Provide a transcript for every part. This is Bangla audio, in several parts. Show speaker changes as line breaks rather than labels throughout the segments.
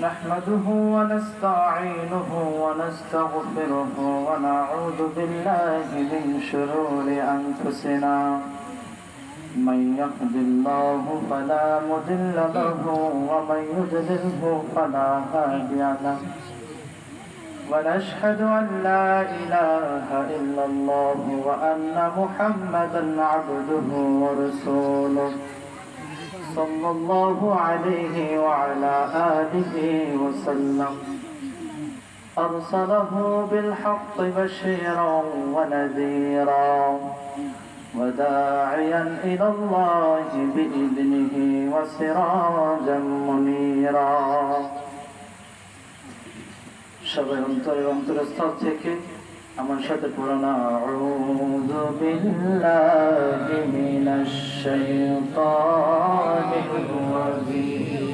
نحمده ونستعينه ونستغفره ونعوذ بالله من شرور أنفسنا. من يهد الله فلا مضل له ومن يضلله فلا هادي له. ونشهد أن لا إله إلا الله وأن محمدا عبده ورسوله. صلى الله عليه وعلى آله وسلم أرسله بالحق بشيرا ونذيرا وداعيا إلى الله بإذنه وسراجا منيرا সবাই অন্তরের অন্তরস্থল থেকে আমার সাথে পুরানা আউযু বিল্লাহি মিনাশ শাইতানির রাজিম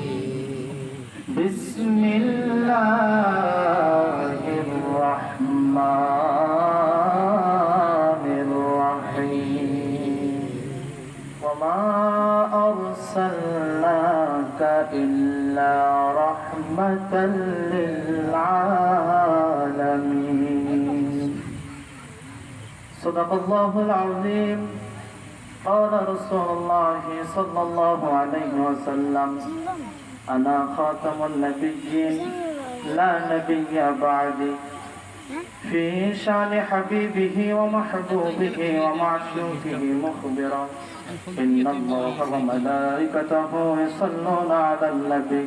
বিসমিল্লাহির রাহমানির রাহিম ওয়ামা আরসালনাকা ইল্লা রাহমাতাল লিল আলামিন صدق الله العظيم. قال رسول الله صلى الله عليه وسلم أنا خاتم النبيين لا نبي بعدي. في شأن حبيبه ومحبوبه ومعشوقه مخبرا. إن الله وملائكته يصلون على النبي.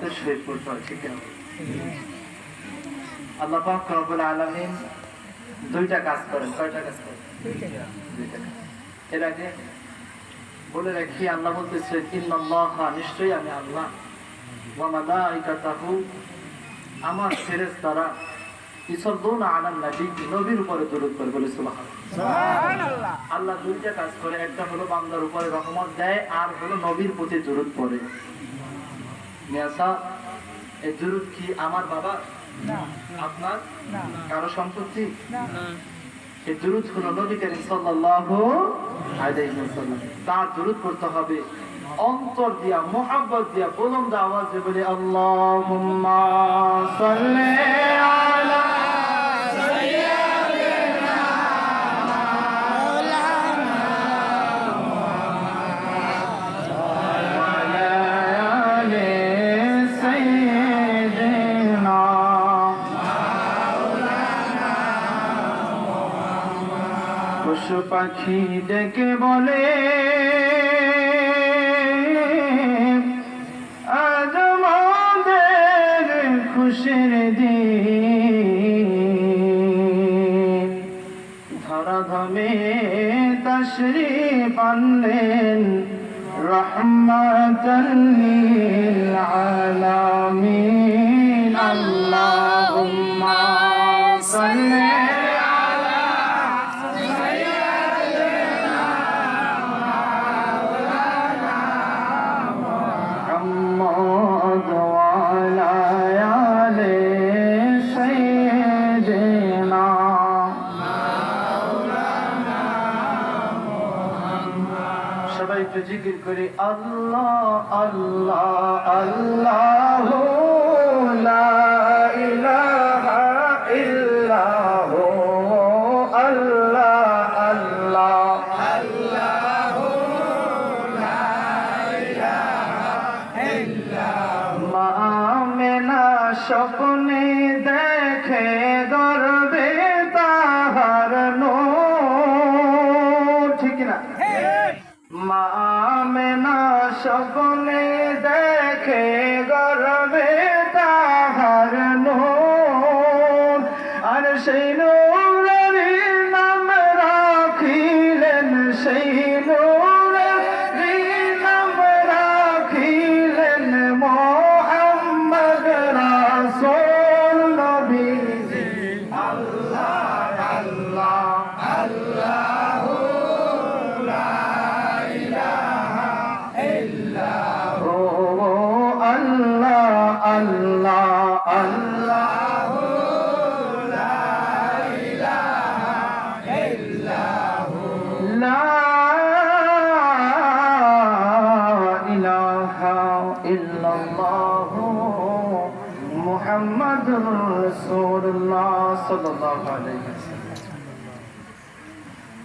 পড়তে হয় ঠিক আছে আল্লাহ পাক রব্বুল আলামিন দুইটা কাজ করেন কয়টা কাজ করেন? এর আগে বলে রাখি আল্লাহ বলতেছে ইন্নাল্লাহ নিশ্চয়ই আমি আল্লাহ। ওয়া মালাইকাতাহু আমার ফেরেশতারা ইসল্লুনা আলান নবী নবীর উপরে দরুদ করে বলে সুবহানাল্লাহ। আল্লাহ দুইটা কাজ করে একটা হলো বান্দার উপরে রহমত দেয় আর হলো নবীর প্রতি দরুদ পড়ে মিয়াসা এই দরুদ কি আমার বাবা? আপনার? কারও সম্পত্তি? এই দরুদ হলো নবী করিম সাল্লাল্লাহু আলাইহি ওয়াসাল্লাম। তার দরুদ পড়তে হবে। অন্তর দিয়া মোহাব্বত দিয়া বলন্দ আওয়াজে বলে আল্লাহুম্মা সাল্লি আলা পাখি ডেকে বলে আজ আমাদের খুশির দিন। ধরা ধমে তশ্রী পানলেন রহমতুল্লিল আলামিন। আল্লাহুম্মা সাল্লি স্বপ্নে দেখে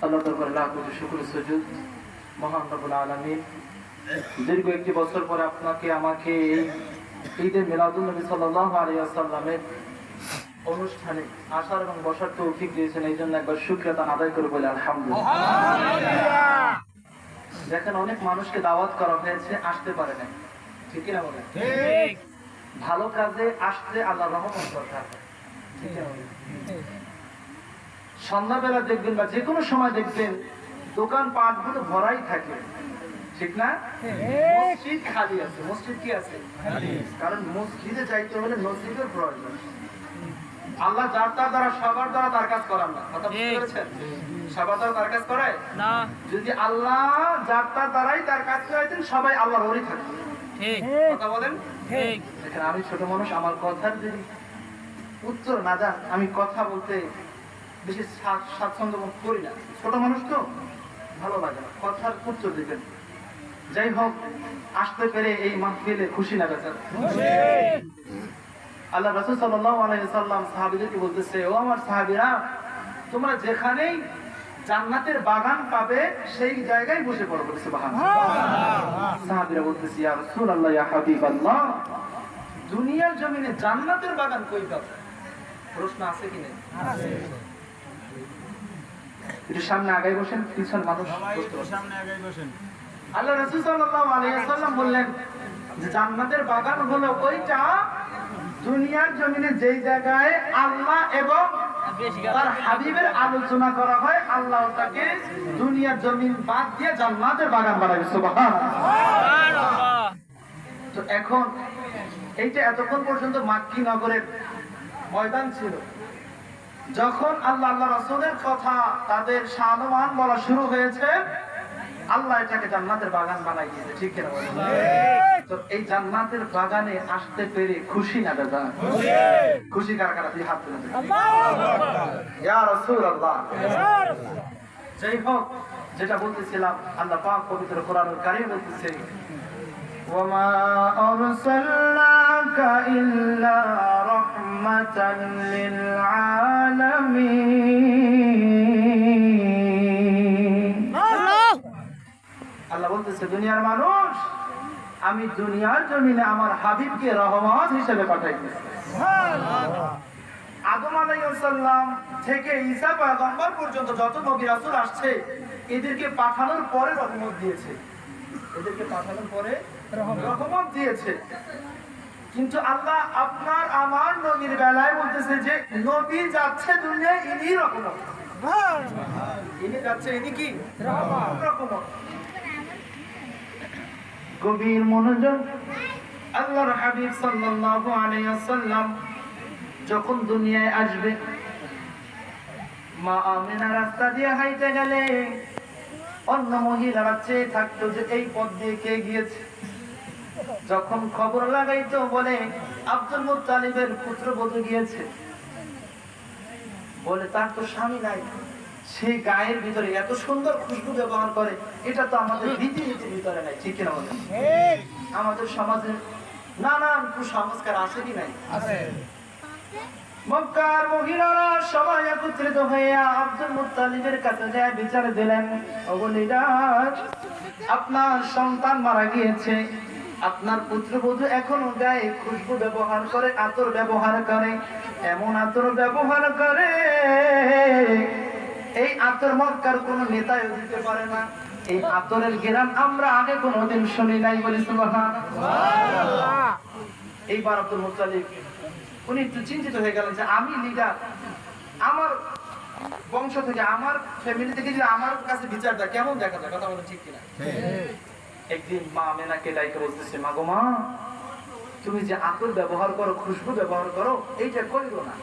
আল্লাহ লাখ মহান আলামিন দীর্ঘ একটি বছর পরে আপনাকে আমাকে এই মিলাদুল নবী অনুষ্ঠানে আসার এবং বসার তৌফিক দিয়েছেন। এই জন্য একবার আদায় করে বলে আলহামদুলিল্লাহ। দেখেন অনেক মানুষকে দাওয়াত করা হয়েছে আসতে পারে না ঠিক না বলেন? ভালো কাজে আসতে আল্লাহ রহমত দরকার। ঠিক? সন্ধ্যাবেলা দেখবেন বা যে কোনো সময় দেখবেন দোকান পাটগুলো ভরাই থাকে। ঠিক না? মসজিদ খালি আছে। মসজিদ কি আছে? কারণ মসজিদে যাইতে হলে মসজিদের প্রয়োজন। আল্লাহ যার তার দ্বারা সবার দ্বারা তার কাজ করান না। কথা বুঝতে পেরেছেন? সবার দ্বারা তার কাজ করায়?
না।
যদি আল্লাহ যার তার দ্বারাই তার কাজ করাইতেন সবাই আল্লাহর ওরই থাকতো। কথা বলেন?
ঠিক।
আমি ছোট মানুষ আমার কথার যদি উত্তর না যান আমি কথা বলতে বেশি স্বা- স্বাচ্ছন্দ্য বোধ করি না। ছোট মানুষ তো ভালো লাগে না। কথার উত্তর দিবেন। যাই হোক আসতে পেরে এই মাহফিলে খুশি না বেচার। আল্লাহ রাসূল সাল্লাম সাহাবীদেরকে বলতেছে ও আমার সাহাবিরা তোমরা যেখানেই জান্নাতের বাগান পাবে সেই জায়গায় বসে পড়ো বলে সাহাবিরা বলতেছি আর ইয়া হাবিবাল্লাহ দুনিয়ার জমিনে জান্নাতের বাগান কই পাবো? প্রশ্ন আছে কি নেই? একটু সামনে আগাই বসেন পিছন মানুষ।
সামনে আগে বসেন।
আল্লাহ রাসূল সাল্লাল্লাহু আলাইহি ওয়াসাল্লাম বললেন যে জান্নাতের বাগান হলো ওইটা দুনিয়ার জমিনে যেই জায়গায় আল্লাহ এবং তার হাবিবের আলোচনা করা হয় আল্লাহ তাকে দুনিয়ার জমিন বাদ দিয়ে জান্নাতের বাগান বানাবে। সুবহানাল্লাহ। তো এখন এইটা এতক্ষণ পর্যন্ত মাক্কি নগরের ময়দান ছিল। যখন আল্লাহ আল্লাহ রাসুলের কথা তাদের সালমান বলা শুরু হয়েছে আল্লাহ এটাকে জান্নাতের বাগান বানাই দিয়েছে ঠিক তো এই জান্নাতের বাগানে আসতে পেরে খুশি না দাদা? খুশি। কারা কারা তুই হাত তুলে আল্লাহ। যাই হোক যেটা বলতেছিলাম আল্লাহ পাক পবিত্র কোরআনুল কারি বলতেছে ওয়া মা আরসালনা إلا رحمة للعالمين আল্লাহ বলতেছে দুনিয়ার মানুষ আমি দুনিয়ার জমিনে আমার হাবিবকে রহমত হিসেবে পাঠাইতেছি আদম আলাইসাল্লাম থেকে ঈসা পয়গম্বর পর্যন্ত যত নবী রাসূল আসছে এদেরকে পাঠানোর পরে রহমত দিয়েছে এদেরকে পাঠানোর পরে রহমত দিয়েছে কিন্তু আল্লাহ আপনার আমার নবীর বেলায় বলতেছে যে, নবী যাচ্ছে দুনিয়ায়, ইনি রকম। ইনি যাচ্ছে, ইনি কি? রহমত গভীর মনোযোগ। আল্লাহর হাবিব সাল্লাল্লাহু আলাইহি ওয়াসাল্লাম যখন দুনিয়ায় আসবে, মা আমিনা রাস্তা দিয়ে হাইতে গেলে অন্য মহিলারা চেয়ে থাকতো যে, এই পথ দিয়ে কে গিয়েছে? যখন খবর লাগাইতো বলে আব্দুল মুত্তালিবের পুত্রবধূ গিয়েছে। বলে তার তো স্বামী নাই। সে গায়ের ভিতরে এত সুন্দর খুশবু ব্যবহার করে এটা তো আমাদের রীতিনীতির ভিতরে নাই ঠিক কিনা বলেন? আমাদের সমাজে নানান কুসংস্কার আছে কি নাই? মক্কার মহিলারা সবাই একত্রিত হইয়া আব্দুল মুত্তালিবের কাছে যায় বিচার দিলেন। অবলিরাজ আপনার সন্তান মারা গিয়েছে। আপনার পুত্রবধূ এখনও গায়ে খুশবু ব্যবহার করে, আতর ব্যবহার করে, এমন আতর ব্যবহার করে, এই আতর মক্কার কোন নেতায় দিতে পারে না। এই আতরের গেরাম আমরা আগে কোনোদিন শুনি নাই বলি এইবার আব্দুল মুতালিব উনি একটু চিন্তিত হয়ে গেলেন যে আমি লিডার আমার বংশ থেকে, আমার ফ্যামিলি থেকে যদি আমার কাছে বিচার বিচারটা কেমন দেখা যায়? কথা বলে ঠিক কিনা? একদিন মা মেনাকে ডাইকে বলতেছে মা গো মা তুমি যে আতর ব্যবহার করো খুশবু ব্যবহার করো এইটা করিল না।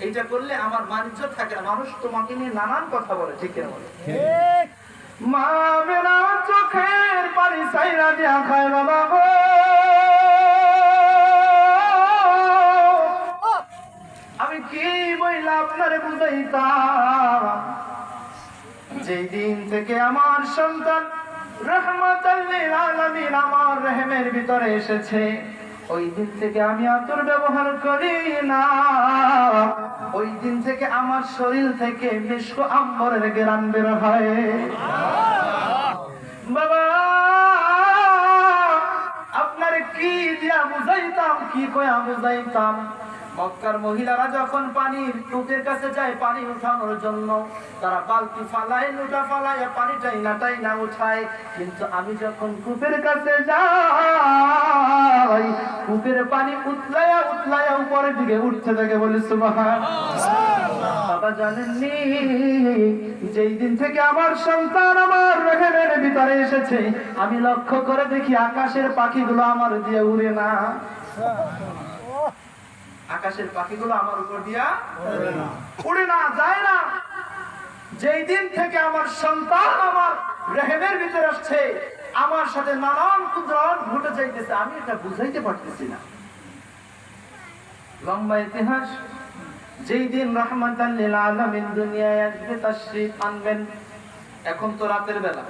এইটা করলে আমার বাণিজ্য থাকে না। মানুষ তোমাকে নিয়ে নানান কথা বলে ঠিক কিনা বলে? মা মেনা চোখের পানি সাইরা দিয়া খায় বাবা গো আমি কি বইলা আপনারে বুঝাইতাম? যেই দিন থেকে আমার সন্তান রহমতাল্লিল আমার রহমের ভিতরে এসেছে। ওই দিন থেকে আমি আতর ব্যবহার করি না। ওই দিন থেকে আমার শরীর থেকে মিষ্ক আম্বরের গ্রাম বের হয়। বাবা, আপনার কি দিয়া বুঝাইতাম, কি কয়া বুঝাইতাম? মক্কার মহিলারা যখন পানির টুপের কাছে যায় পানি উঠানোর জন্য, তারা বালতি ফালায়, লুটা ফালায় পানি টাইনা টাইনা উঠায়। কিন্তু আমি যখন কূপের কাছে যাই, কূপের পানি উতলায়া উতলায়া উপরের দিকে উঠতে থাকে বলে সুবাহান। বাবা জানেননি, যেই দিন থেকে আমার সন্তান আমার রেহেমের ভিতরে এসেছে, আমি লক্ষ্য করে দেখি আকাশের পাখিগুলো আমার দিয়ে উড়ে না। আকাশের পাখিগুলো আমার উপর দিয়া উড়ে না। যায় না। যেই দিন থেকে আমার সন্তান আমার রেহেমের ভিতরে আসছে, আমার সাথে নানান কুদরত ঘটে যাইতেছে। আমি এটা বুঝাইতে পারতেছি না। লম্বা ইতিহাস। যেই দিন রহমাতান লিল দুনিয়ায় আসবে আনবেন। এখন তো রাতের বেলা।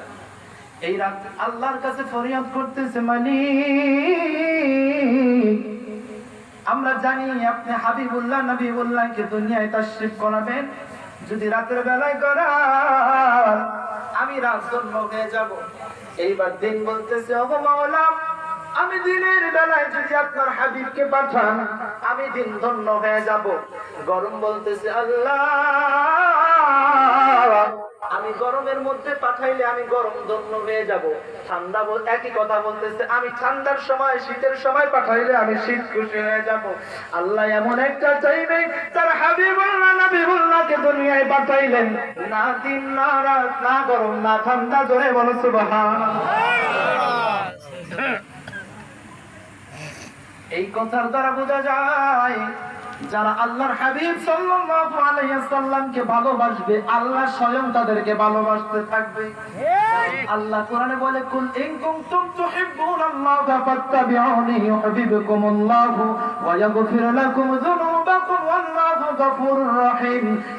এই রাত আল্লাহর কাছে ফরিয়াদ করতেছে মালিক। আমরা জানি আপনি হাবিবুল্লাহ, নবীবুল্লাহকে দুনিয়ায় তাশরীফ করাবেন। যদি রাতের বেলায় করান, আমি রাত জন্ম হয়ে যাব। এইবার দিন বলতেছে ও মাওলা, আমি দিনের বেলায় যদি আপনার হাবিবকে পাঠান, আমি দিন ধন্য হয়ে যাব। গরম বলতেছে, আল্লাহ আমি গরমের মধ্যে পাঠাইলে আমি গরম ধন্য হয়ে যাব। ঠান্ডা বল একই কথা বলতেছে, আমি ঠান্ডার সময়, শীতের সময় পাঠাইলে আমি শীত খুশি হয়ে যাব। আল্লাহ এমন একটা চাইবে, তার হাবিবুল্লাহ নবীবুল্লাহকে দুনিয়ায় পাঠাইলেন। না দিন, না রাত, না গরম, না ঠান্ডা, জোরে বলো সুবহান। এই কথার দ্বারা বোঝা যায় যারা আল্লাহর হাবিব সাল্লাল্লাহু আলাইহি সাল্লামকে ভালোবাসবে, আল্লাহ স্বয়ং তাদেরকে ভালোবাসতে থাকবে। আল্লাহ কোরআনে বলে, কুল ইন কুনতুম ফাত্তাবিউনি ইউহিব্বুকুমুল্লাহু ওয়া লাকুম যুনুবাকুম ওয়াল্লাহু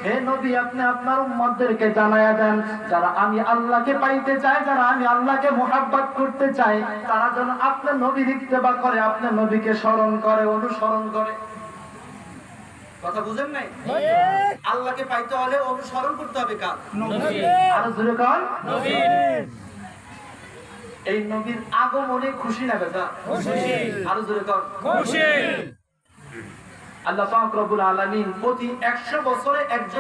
হে নবী, আপনি আপনার উম্মতদেরকে জানায়া দেন, যারা আমি আল্লাহকে পাইতে চায়, যারা আমি আল্লাহকে মোহাব্বত করতে চাই তারা যেন আপনার নবী ইত্তেবা করে, আপনার নবীকে স্মরণ করে, অনুসরণ করে। কথা বুঝেন নাই? আল্লাহকে পাইতে হলে অনুসরণ করতে হবে কার? আরও জোরে কার এই নবীর আগমনে খুশি না বেটা? আরও জোরে কার আল্লাহ পাক রব্বুল আলামিন প্রতি 100 বছরে একজন